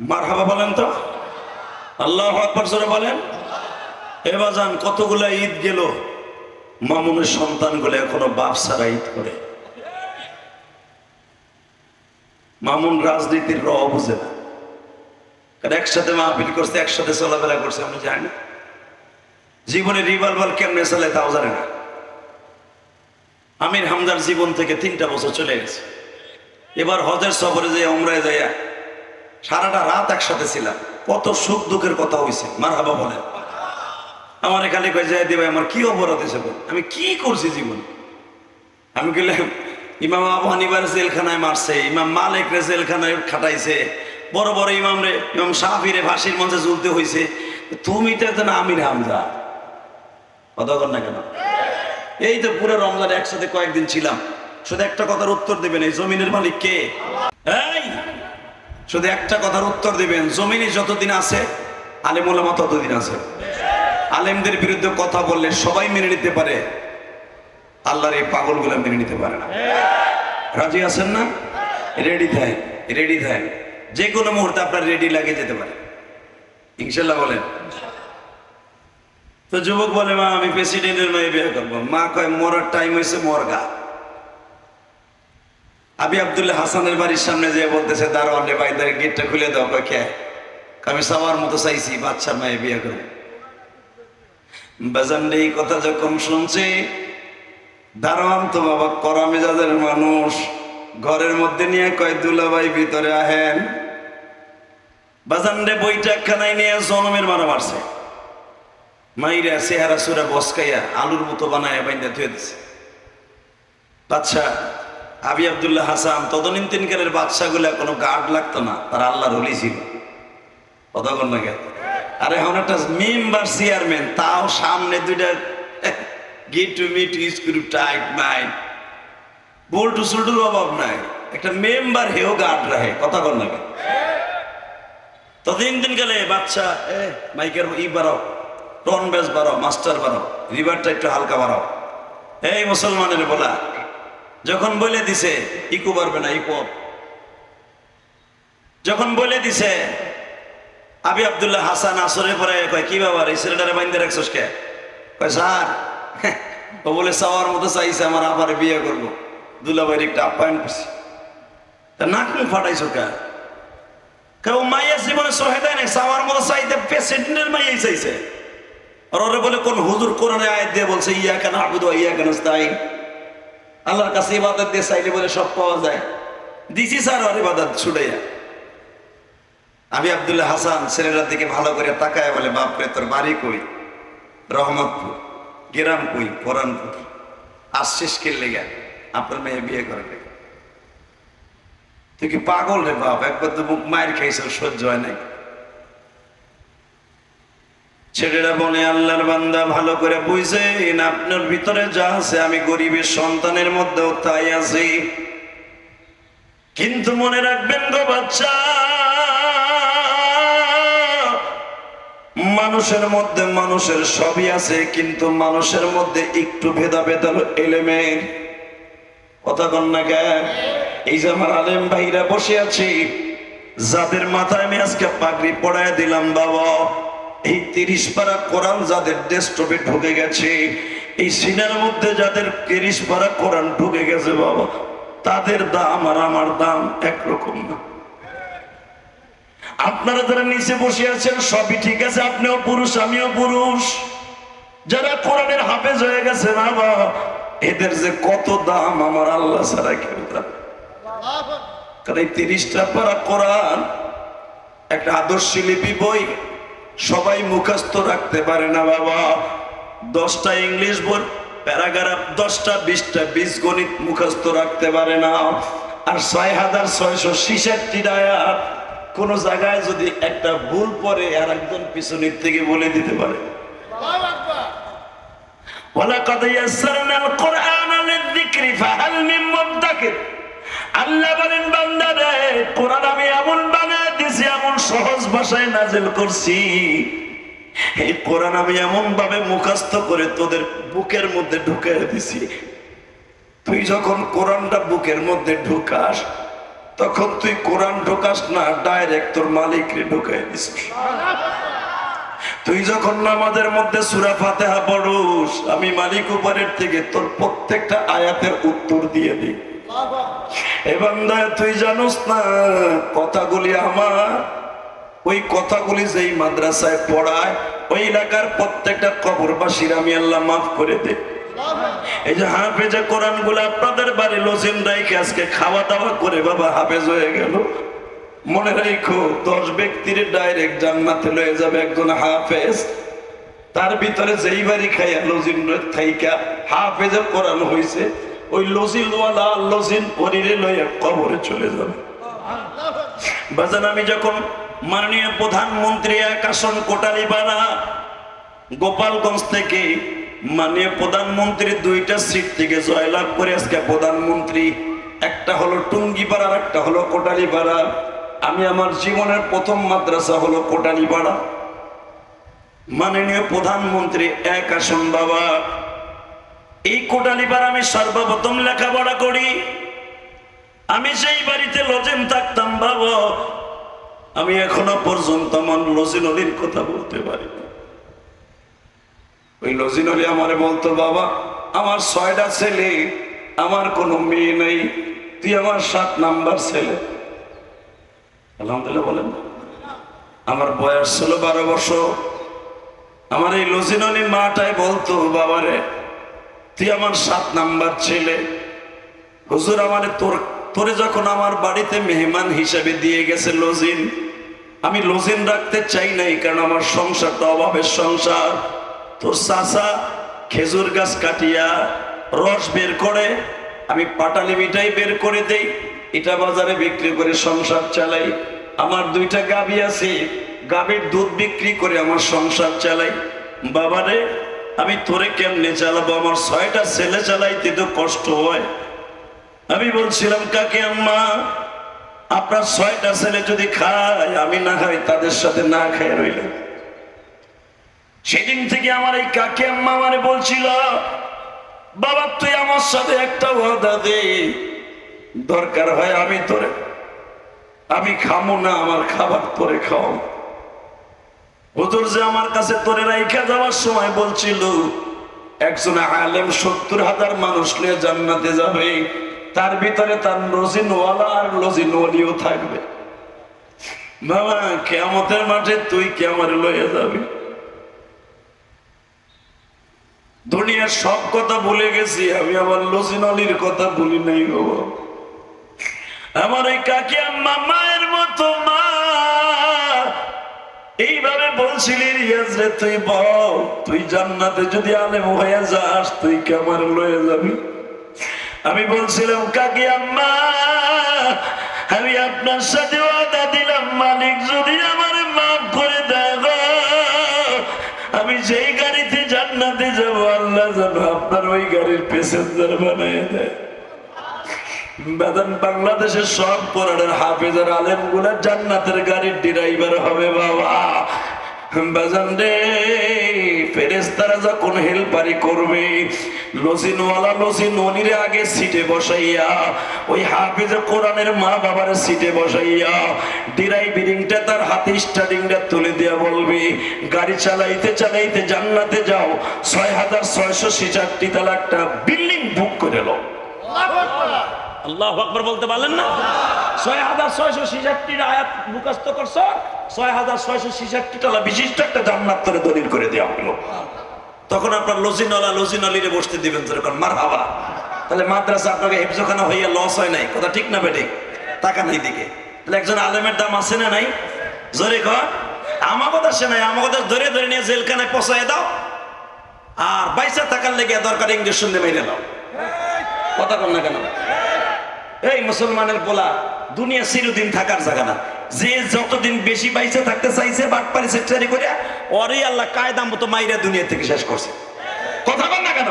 মার হাবা বলেন তো? আল্লাহ আকবর জোরে বলেন। এবার যান কতগুলা ঈদ গেল? মামুনের সন্তানগুলো এখনও বাপ ছাড়া ঈদ করে। মামুন রাজনীতির র বুঝে না। কারণ একসাথে মাহফিল করছে, একসাথে চলাফেরা করছে, আমি জানি না। জীবনে রিভলভার কেমনে চলে তাও জানে না। আমির হামদার জীবন থেকে তিনটা বছর চলে গেছে। এবার হজের সফরে যে অমরায় যাইয়া সারাটা রাত একসাথে ছিলাম। কত সুখ দুঃখের কথা হয়েছে মার হাবা বলেন। আমার খালি কয়ে দিবে আমার কি অপরাধ বল? আমি কি করছি জীবন? আমি গেলাম ইমাম আবু হানিবার জেলখানায় মারছে, ইমাম মালিক রে জেলখানায় খাটাইছে, বড় বড় ইমাম রে, ইমাম সাহাবিরে ফাঁসির মঞ্চে ঝুলতে হয়েছে তুমি তো এত না আমির হামজা। কর না কেন? এই তো পুরো রমজান একসাথে কয়েকদিন ছিলাম। শুধু একটা কথার উত্তর দেবেন, এই জমিনের মালিক কে? এই! শুধু একটা কথার উত্তর দিবেন, জমিনে যতদিন আছে আলিমুলামা ততদিন আছে। আলেমদের বিরুদ্ধে কথা বললে সবাই মেনে নিতে পারে, আল্লাহর এই পাগলগুলো মেনে নিতে পারে না। রাজি আছেন না? রেডি থাকেন রেডি থাকেন যে কোনো মুহূর্তে আপনার রেডি লাগে যেতে পারে। ইনশাল্লাহ বলেন। তো যুবক বলে, মা, আমি প্রেসিডেন্টের মেয়ে বিয়ে করব। মা কয়, মরার টাইম হয়েছে মরগা। আবি আবদুল্লাহ হাসানের বাড়ির সামনে যে বলতেছে, দারোয়ান রে ভাই গেটটা খুলে দাও কে? আমি সবার মতো চাইছি বাচ্চার মেয়ে বিয়ে করব। বেজান এই কথা যখন শুনছি, দারোয়ান তো বাবা করা মেজাজের মানুষ, ঘরের মধ্যে নিয়ে কয়, দুলাভাই ভিতরে আহেন। বাজান রে, বইটা একখানাই নিয়ে জনমের মারা মারছে। মাইরা চেহারা সুরা বসকাইয়া আলুর মতো বানায় বাইন্দা ধুয়ে দিছে। বাচ্চা আবি আবদুল্লাহ হাসান তদনীতিনকালের বাচ্চাগুলা কোনো গার্ড লাগতো না, তারা আল্লাহর হলি ছিল। কতক্ষণ না গেল আর এখন একটা মেম্বার চেয়ারম্যান, তাও সামনে দুইটা টাইট অভাব নাই। একটা মেম্বার হেও গার্ড রাখে, কথা না বাচ্চা এ, মাইকের ই বাড়াও টন মাস্টার একটু হালকা বাড়াও। এই মুসলমানের বলা যখন বলে দিছে, ইকু পারবে না, ইকু যখন বলে দিছে, আবি আবদুল্লাহ হাসান আসরে পরে কয়, কি বাবার এই ছেলেটারে বাইন্দে রাখছস কে? কয়, স্যার, ও বলে, চাওয়ার মতো চাইছে, আমার আবার বিয়ে করব। দুলাভাইয়ের একটা আপ্যায়ন করছি। তা নাক মুখ ফাটাইছো কে? কেউ মাইয়ের জীবনে সহে দেয় নাই, চাওয়ার মতো চাইতে প্রেসিডেন্টের মাইয়াই চাইছে। আর ওরে বলে, কোন হুজুর কোরআনে আয়াত দিয়ে বলছে, ইয়া কেন আবুদ ইয়া কেন স্থায়ী আল্লাহর কাছে ইবাদত দিয়ে চাইলে বলে সব পাওয়া যায়। দিছি স্যার আর ইবাদত ছুটাইয়া। আমি আবদুল্লাহ হাসান, ছেলেটার দিকে ভালো করে তাকায় বলে বাপরে তোর বাড়ি কই? রহমতপুর। গেরাম কই? পরানপুর। আসছিস কিনলে গে আপনার মেয়ে বিয়ে করে তুই কি পাগল রে বাপ? একবার তো মুখ মায়ের খাইছ সহ্য হয় নাই। ছেলেরা বলে আল্লাহর বান্দা ভালো করে বুঝছেন আপনার ভিতরে যা আছে আমি গরিবের সন্তানের মধ্যেও তাই আছি। কিন্তু মনে রাখবেন গো বাচ্চা, মানুষের মধ্যে মানুষের সবই আছে, কিন্তু মানুষের মধ্যে একটু ভেদাভেদ হলো এলেমের। কথা না জ্ঞান এই যে আমার আলেম ভাইরা বসে আছি, যাদের মাথায় আমি আজকে পাগড়ি পড়ায় দিলাম বাবা। এই তিরিশ পারা কোরআন যাদের ডেস্কটপে ঢুকে গেছে, এই সিনার মধ্যে যাদের তিরিশ পারা কোরআন ঢুকে গেছে বাবা, তাদের দাম আর আমার দাম একরকম না আপনারা যারা নিচে বসে আছেন, সবই ঠিক আছে, আপনিও পুরুষ, আমিও পুরুষ যারা কোরআনের হাফেজ হয়ে গেছে না বাবা, এদের যে কত দাম আমার আল্লাহ ছাড়া কেউ না। কারণ এই তিরিশটা পারা কোরআন একটা আদর্শ লিপি বই সবাই মুখস্থ রাখতে পারে না বাবা দশটা ইংলিশ বই প্যারাগ্রাফ দশটা বিশটা বিশ গণিত মুখস্থ রাখতে পারে না আর ছয় হাজার ছয়শো ছিষট্টি আয়াত কোন জায়গায় যদি একটা ভুল পরে আর একজন পিছনের থেকে বলে দিতে পারে ولقد يسرنا القرآن للذكر فهل من مدكر আল্লাহ বলেন, বান্দা রে, কোরআন আমি এমন বানায় দিছি, এমন সহজ ভাষায় নাজিল করছি। এই কোরআন আমি এমন ভাবে মুখস্থ করে তোদের বুকের মধ্যে ঢুকে দিছি। তুই যখন কোরআনটা বুকের মধ্যে ঢুকাস, তখন তুই কোরআন ঢোকাস না ডাইরেক্ট তোর মালিক রে ঢুকাই দিস। তুই যখন নামাজের মধ্যে সুরা ফাতেহা পড়ুস, আমি মালিক উপরের থেকে তোর প্রত্যেকটা আয়াতের উত্তর দিয়ে দিই। এবার তুই জানোস না, কথাগুলি আমার। ওই কথাগুলি যেই মাদ্রাসায় পড়ায়, ওই এলাকার প্রত্যেকটা কবরবাসীর আমি আল্লাহ মাফ করে দে। এই যে হাফেজে কোরআনগুলো আপনাদের বাড়ি লজিম রাইকে আজকে খাওয়া দাওয়া করে বাবা হাফেজ হয়ে গেল। মনে রাখো, দশ ব্যক্তির ডাইরেক্ট জান্নাতে লয়ে যাবে একজন হাফেজ। তার ভিতরে যেই বাড়ি খাইয়া লজিম থাইকা হাফেজে কোরআন হয়েছে ওই লজিল লজিলওয়ালা লজিন পরিরে লইয়া কবরে চলে যাবে। বাজান, আমি যখন মাননীয় প্রধানমন্ত্রী এক আসন কোটালিপাড়া গোপালগঞ্জ থেকে মাননীয় প্রধানমন্ত্রী দুইটা সিট থেকে জয়লাভ করে আজকে প্রধানমন্ত্রী, একটা হলো টুঙ্গিপাড়া আর একটা হলো কোটালিপাড়া। আমি আমার জীবনের প্রথম মাদ্রাসা হলো কোটালিপাড়া। মাননীয় প্রধানমন্ত্রী এক আসন বাবা এই কোটালিপাড়া আমি সর্বপ্রথম লেখাপড়া করি। আমি সেই বাড়িতে লজেন থাকতাম, বাবা, আমি এখনও পর্যন্ত আমার লজিন অলির কথা বলতে পারি ওই লজিন অলি আমারে বলতো, বাবা, আমার ছয়টা ছেলে, আমার কোনো মেয়ে নেই, তুই আমার সাত নাম্বার ছেলে। আলহামদুলিল্লাহ বলেন আমার বয়স ছিল বারো বছর। আমার এই লজিন অলি মাটাই বলতো, বাবারে তুই আমার সাত নাম্বার ছেলে। হুজুর আমারে তোর তোরে যখন আমার বাড়িতে মেহমান হিসেবে দিয়ে গেছে লজিন, আমি লজিন রাখতে চাই নাই, কারণ আমার সংসারটা অভাবের সংসার। তোর চাষা খেজুর গাছ কাটিয়া রস বের করে, আমি পাটালি মিঠাই বের করে দেই এটা বাজারে বিক্রি করে সংসার চালাই। আমার দুইটা গাভী আছে গাভীর দুধ বিক্রি করে আমার সংসার চালাই। বাবারে আমি তোরে কেমনে চালাবো আমার ছয়টা ছেলে চালাইতে তো কষ্ট হয়। আমি বলছিলাম, কাকে আম্মা? আপনার ছয়টা ছেলে যদি খায়, আমি না খাই, তাদের সাথে না খাই রইল। সেদিন থেকে আমার এই কাকে আম্মা মানে বলছিল, বাবা, তুই আমার সাথে একটা ওয়াদা দে। দরকার হয় আমি তোরে, আমি খামো না, আমার খাবার তোরে খাও হুজুর যে আমার কাছে তোরে রাইখা যাওয়ার সময় বলছিল, একজন আলেম সত্তর হাজার মানুষ নিয়ে জান্নাতে যাবে, তার ভিতরে তার লজিনওয়ালা আর লজিনওয়ালিও থাকবে। বাবা কেমতের মাঠে তুই কে আমার লইয়া যাবি? দুনিয়ার সব কথা ভুলে গেছি, আমি আমার লজিনলির কথা ভুলি নাই গো আমার এই কাকি আম্মা মায়ের মতো মা এইভাবে বলছিলি রিয়াজ রে তুই বল, তুই জান্নাতে যদি আলেম হয়ে যাস, তুই কেমন লয়ে যাবি? আমি বলছিলাম, কাকি আম্মা, আমি আপনার সাথে ওয়াদা দিলাম, মালিক যদি আমার মাফ করে দেয় আমি যেই গাড়িতে জান্নাতে যাব, আল্লাহ যেন আপনার ওই গাড়ির প্যাসেঞ্জার বানিয়ে দেয়। বেদন বাংলাদেশের সব পরাণের হাফেজার আলেমগুলা জান্নাতের গাড়ির ড্রাইভার হবে বাবা। রে করবে লসিনওয়ালা লসিন অনিরে আগে সিটে বসাইয়া, ওই কোরআনের মা সিটে বসাইয়া তার হাতে স্টার্টিংটা তুলে দেয়া বলবে, গাড়ি চালাইতে চালাইতে জান্নাতে যাও, ছয় হাজার ছয়শো ছিষট্টি তালা একটা বিল্ডিং বুক করে লো আল্লাহ আকবর বলতে পারলেন না? ছয় হাজার ছয়শো ছিষট্টির আয়াত মুখস্থ করছ? ছয় হাজার ছয়শো ছিষট্টি টালা বিশিষ্ট একটা জান্নাত করে দলিল করে দেওয়া হলো। তখন আপনার লজিনলা লজিনলিরে বসতে দিবেন যেরকম মার হাবা তাহলে মাদ্রাসা আপনাকে হেফজোখানা হইয়া লস হয় নাই। কথা ঠিক না বেঠিক টাকা নাই দিকে। তাহলে একজন আলেমের দাম আছে না নাই? জোরে কর। আমার কথা সে নাই আমার কথা ধরে ধরে নিয়ে জেলখানায় পচাই দাও। আর বাইসা থাকার লেগে দরকার ইঞ্জেকশন দিয়ে মেরে দাও কথা কম না কেন? এই মুসলমানের গোলা দুনিয়া চিরদিন থাকার জায়গা না। যে যতদিন বেশি পাইছে থাকতে চাইছে, বাট বাটপারি সেটারি করে ওরই আল্লাহ কায়দা মতো মাইরা দুনিয়া থেকে শেষ করছে। কথা বল না কেন?